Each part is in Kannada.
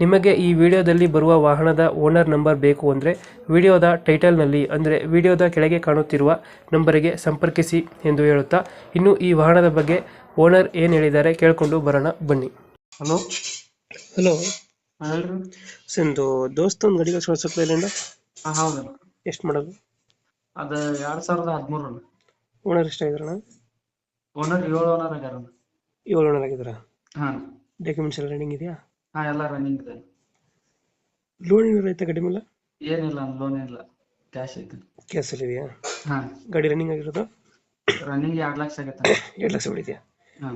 ನಿಮಗೆ ಈ ವಿಡಿಯೋದಲ್ಲಿ ಬರುವ ವಾಹನದ ಓನರ್ ನಂಬರ್ ಬೇಕು ಅಂದರೆ ವಿಡಿಯೋದ ಟೈಟಲ್ನಲ್ಲಿ ಅಂದರೆ ವಿಡಿಯೋದ ಕೆಳಗೆ ಕಾಣುತ್ತಿರುವ ನಂಬರಿಗೆ ಸಂಪರ್ಕಿಸಿ ಎಂದು ಹೇಳುತ್ತಾ ಇನ್ನು ಈ ವಾಹನದ ಬಗ್ಗೆ ಓನರ್ ಏನು ಹೇಳಿದ್ದಾರೆ ಕೇಳಿಕೊಂಡು ಬರೋಣ ಬನ್ನಿ. ಹಲೋ. ಹಲೋ. ಹೇಳ್ರಿ. ಒಂದು ದೋಸ್ತ ಒಂದು ಗಡಿಗೆ ಹೌದು. ಎಷ್ಟು ಮಾಡೋದು? ಅದು ಎರಡು ಸಾವಿರದ ಹದಿಮೂರು ಓನರ್ ಎಷ್ಟಾಗಿದ್ರಣ ಓನರ್ ಏಳು ಓನರ್ ಆಗ್ಯಾರ ಏಳು ಓನರ್ ಆಗಿದ್ರ? ಹಾಂ. ಡಾಕ್ಯುಮೆಂಟ್ಸ್ ಎಲ್ಲ ರನ್ನಿಂಗ್ ಇದೆಯಾ? ಹಾ ಎಲ್ಲ ರನ್ನಿಂಗ್ ಇದೆ. ಲೋನ್ ಏನಾದ್ರು ಐತೆ ಗಾಡಿ ಮೇಲೆ ಏನಿಲ್ಲ ಲೋನ್ ಇಲ್ಲ ಕ್ಯಾಶ್ ಐತಿ. ಅಲ್ಲಿ ಇದೆಯಾ? ಹಾ. ಗಾಡಿ ರನ್ನಿಂಗ್ ಆಗಿರೋದು? ರನ್ನಿಂಗ್ ಎರಡ್ ಲಕ್ಷ ಆಗುತ್ತೆ ಎರಡು ಲಕ್ಷ ಹೊಡಿದೆಯಾ ಹಾ.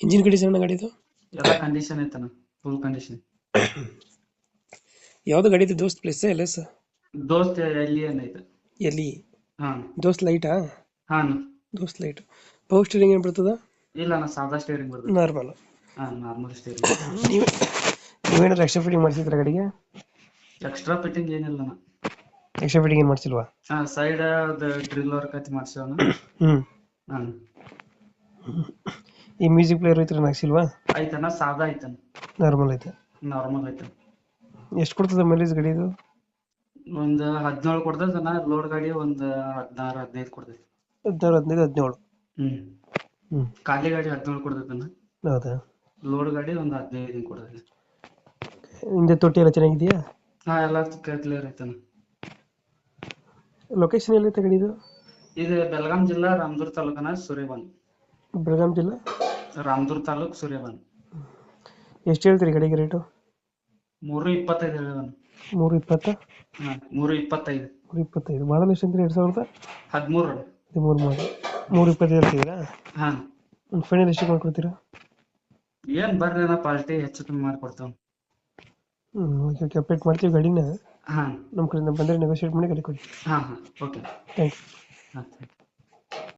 ಇಂಜಿನ್ ಕಂಡೀಷನ್ ಗಾಡಿದು? ಎಲ್ಲ ಕಂಡೀಷನ್ ಐತನ ಫುಲ್ ಕಂಡೀಷನ್ ಯಾವ್ದು ಗಾಡಿದು ದೋಸ್ತ್ ಪ್ಲೇಸ್ ಎಲ್ಲ ಸರ್ ದೋಸ್ತ್ ಎಲ್ಲಿ ಏನೈತೆ ಎಲ್ಲಿ? ಹಾ. ದೋಸ್ತ್ ಲೈಟಾ ಹಾ ದೋಸ್ತ್ ಲೈಟ್ ಪವರ್ ಸ್ಟೀರಿಂಗ್ ಏನು ಬರ್ತದ? ಇಲ್ಲ ನಾ ಸಾದಾ ಸ್ಟೇರಿಂಗ್ ಬರ್ತದೆ ನಾರ್ಮಲ್ ಹಾ ನಾರ್ಮಲ್ ಸ್ಟೇರಿಂಗ್ ನೀವು ನೀವೇನಾದ್ರು ಎಕ್ಸ್ಟ್ರಾ ಫಿಟ್ಟಿಂಗ್ ಮಾಡಿಸಿದ್ರ ಗಾಡಿಗೆ ಎಕ್ಸ್ಟ್ರಾ ಫಿಟ್ಟಿಂಗ್ ಏನಿಲ್ಲ ನಾ. ಎಕ್ಸ್ಟ್ರಾ ಫಿಟ್ಟಿಂಗ್ ಏನು ಮಾಡ್ಸಿಲ್ವಾ? ಹಾ ಸೈಡ್ ಡ್ರಿಲ್ ವರ್ಕ್ ಐತಿ ಮಾಡ್ಸೋಣ. ಹ್ಮ್. ಹಾ. ಈ ಮ್ಯೂಸಿಕ್ ಪ್ಲೇಯರ್ ಐತ್ರ ಹಾಕ್ಸಿಲ್ವಾ ಐತನ ಸಾದಾ ಐತನ ನಾರ್ಮಲ್ ಐತೆ. ನಾರ್ಮಲ್ ಐತೆ ಎಷ್ಟು ಕೊಡ್ತದೆ ಮೈಲೇಜ್ ಗಾಡಿ ಇದು ಒಂದ್ ಹದಿನೇಳು ನಾ ಲೋಡ್ ಗಾಡಿ ಒಂದು ಹದಿನಾರು ಹದಿನೈದು ಕೊಡ್ತೈತಿ. ಹದಿನಾರು ಹದಿನೈದು ಹದಿನೇಳು. ಹ್ಮ್. ಖಾಲಿ ಗಾಡಿ ಹದಿನೇಳು ಕೊಡ್ತೈತನ ಹೌದಾ? ಲೋಡ್ ಗಾಡಿ ಒಂದು ಹದಿನೈದು ಹಿಂಗ್ ಕೊಡ್ತೈತಿ ಹಿಂದೆ ತೊಟ್ಟಿ ಎಲ್ಲ ಚೆನ್ನಾಗಿದೆಯಾ? ಹಾ ಎಲ್ಲ ಕ್ಲಿಯರ್ ಐತನ. ಲೊಕೇಶನ್ ಎಲ್ಲಿ ತಗೊಂಡಿದ್ದು? ಇದು ಬೆಳಗಾಂ ಜಿಲ್ಲಾ ರಾಮದುರ್ಗ ತಾಲೂಕನ ಸೂರ್ಯಬನ್ ಬೆಳಗಾಂ ಜಿಲ್ಲಾ? ರಾಮದುರ್ಗ ತಾಲೂಕ್ ಸೂರ್ಯಬನ್ ಎಷ್ಟು ಹೇಳ್ತೀರಿ ಗಾಡಿಗೆ ರೇಟು? ಮೂರು ಇಪ್ಪತ್ತೈದು ಹೇಳಿದನು ಮೂರು ಇಪ್ಪತ್ತ? ಹಾ ಮೂರು ಇಪ್ಪತ್ತೈದು. ಮೂರು ಇಪ್ಪತ್ತೈದು. ಮಾಡಲ್ ಎಷ್ಟು ಅಂದ್ರೆ ಎರಡು ಸಾವಿರದ? ಹದಿಮೂರು. ಹದಿಮೂರು ಮೂರು ಮೂರು. ಇಪ್ಪತ್ತು ಹೇಳ್ತಿದ್ದೀರಾ ಹಾ. ಒಂದು ಫೈನಲ್ ಎಷ್ಟು ಮಾಡ್ಕೊಡ್ತೀರಾ? ಏನ್ ಬರ್ರಿ ಅಣ್ಣ ಪಾರ್ಟಿ ಹೆಚ್ಚು ಕಮ್ಮಿ ಮಾಡ್ಕೊಡ್ತೇವ್ ಹ್ಞೂ ಓಕೆ ಓಕೆ ಅಪ್ಡೇಟ್ ಮಾಡ್ತೀವಿ ಗಾಡಿನ. ಹಾ. ನಮ್ಮ ಕಡೆಯಿಂದ ಬಂದರೆ ನೆಗೋಷಿಯೇಟ್ ಮಾಡಿ ಗಾಡಿ ಕೊಡಿ. ಹಾ ಹಾ. ಓಕೆ ಥ್ಯಾಂಕ್ ಯು ಹಾ